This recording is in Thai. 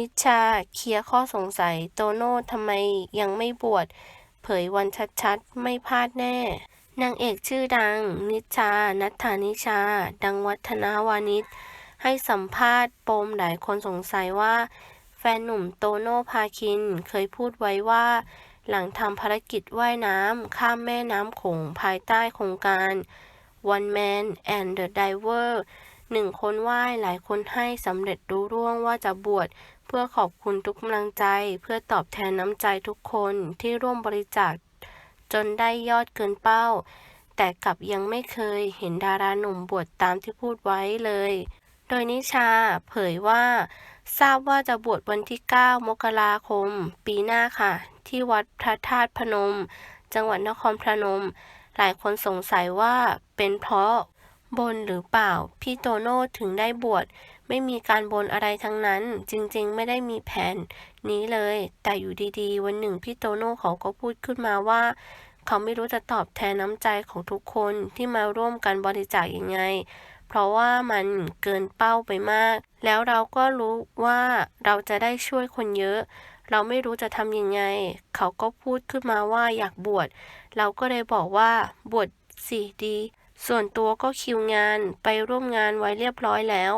นิชาเคลียร์ข้อสงสัย โตโน่ทำไมยังไม่บวช เผยวันชัดๆ ไม่พลาดแน่ นางเอกชื่อดัง นิชานัทธานิชา ดังวัฒนาวานิช ให้สัมภาษณ์ปมหลายคนสงสัยว่า แฟนหนุ่มโตโน่พาคินเคยพูดไว้ว่า หลังทำภารกิจว่ายน้ำข้ามแม่น้ำโขงภายใต้โครงการ One Man and the Diver หนึ่งคนว่ายหลายคนให้สำเร็จรู้ร่วงว่าจะบวชเพื่อขอบคุณทุกกำลังใจ เพื่อตอบแทนน้ำใจทุกคนที่ร่วมบริจาคจนได้ยอดเกินเป้า แต่กลับยังไม่เคยเห็นดาราหนุ่มบวชตามที่พูดไว้เลย โดยนิชาเผยว่า ทราบว่าจะบวชวันที่ 9 มกราคม ปีหน้าค่ะ ที่วัดพระธาตุพนม จังหวัดนครพนม หลายคนสงสัยว่าเป็นเพราะ บนหรือเปล่า พี่โตโน่ถึงได้บวชไม่มีการบนอะไรทั้งนั้น จริงๆ ไม่ได้มีแผน นี้เลย แต่อยู่ดีๆ วันหนึ่งพี่โตโน่เขาก็พูดขึ้นมาว่า เขาไม่รู้จะตอบแทนน้ำใจของทุกคนที่มาร่วมกันบริจาคยังไง เพราะว่ามันเกินเป้าไปมาก แล้วเราก็รู้ว่าเราจะได้ช่วยคนเยอะ เราไม่รู้จะทำยังไง เขาก็พูดขึ้นมาว่าอยากบวชเราก็เลยบอกว่าบวชสิดี ส่วนตัวก็คิวงานไปร่วมงานไว้เรียบร้อยแล้ว